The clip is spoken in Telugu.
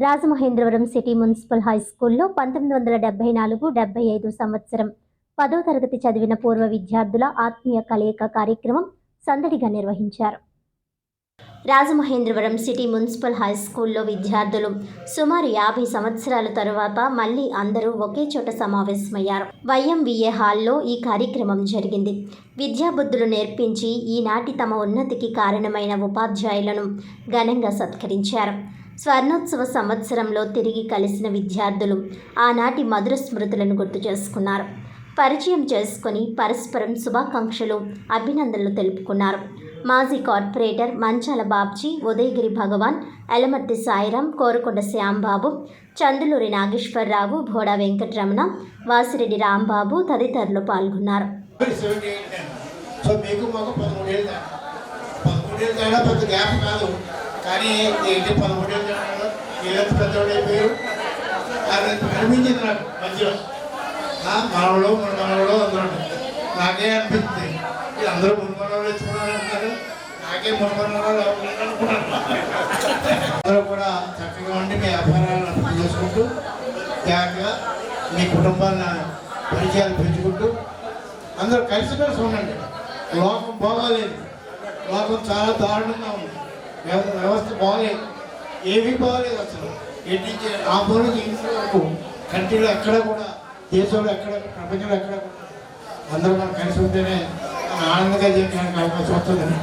రాజమహేంద్రవరం సిటీ మున్సిపల్ హై స్కూల్లో పంతొమ్మిది వందల డెబ్బై నాలుగు డెబ్బై ఐదు సంవత్సరం. పదో తరగతి చదివిన పూర్వ విద్యార్థుల ఆత్మీయ కలయిక కార్యక్రమం సందడిగా నిర్వహించారు. రాజమహేంద్రవరం సిటీ మున్సిపల్ హై స్కూల్లో విద్యార్థులు సుమారు యాభై సంవత్సరాల తరువాత మళ్ళీ అందరూ ఒకే చోట సమావేశమయ్యారు. వైఎంవిఏ హాల్లో ఈ కార్యక్రమం జరిగింది. విద్యాబుద్ధులు నేర్పించి ఈనాటి తమ ఉన్నతికి కారణమైన ఉపాధ్యాయులను ఘనంగా సత్కరించారు. స్వర్ణోత్సవ సంవత్సరంలో తిరిగి కలిసిన విద్యార్థులు ఆనాటి మధుర స్మృతులను గుర్తు చేసుకున్నారు. పరిచయం చేసుకొని పరస్పరం శుభాకాంక్షలు అభినందనలు తెలుపుకున్నారు. మాజీ కార్పొరేటర్ మంచాల బాబ్జీ ఉదయగిరి భగవాన్ ఎలమర్తి సాయిరాం కోరకొండ శ్యాంబాబు చందులూరి నాగేశ్వరరావు భోడా వెంకటరమణ వాసిరెడ్డి రాంబాబు తదితరులు పాల్గొన్నారు. సో మీకు మాకు పదమూడేళ్ళు పదమూడేళ్ళు తేడా పెద్ద గ్యాప్ కాదు. కానీ ఏంటి పదమూడేళ్ళు తేడా పెద్దవాడు అయిపోయారు. అది అనిపించింది నాకు మధ్యలో మనవడు మన మనవడు అందరూ. నాకే అనిపించింది. అందరూ ముందు మనవాళ్ళు ఎత్తుకున్నారు అంటారు నాకే ముందు మనవాళ్ళు అనుకున్నాను. అందరూ కూడా చక్కగా ఉండి మీ వ్యాపారాలను అర్థం చేసుకుంటూ జాగ్రత్తగా మీ కుటుంబాలను పరిచయాలు పెంచుకుంటూ అందరూ కలిసిమెలిసి ఉండండి. లోకం బాగాలేదు. లోకం చాలా దారుణంగా ఉంది. వ్యవస్థ బాగలేదు ఏమీ బాగలేదు అసలు. ఎటు నుంచి ఆ మూల నుంచి ఇంటి వరకు కంట్రీలో ఎక్కడ కూడా దేశంలో ఎక్కడ ప్రపంచంలో ఎక్కడ కూడా అందరూ మనం కలిసి ఉంటేనే ఆనందంగా జీవించడానికి అవకాశం వస్తుందని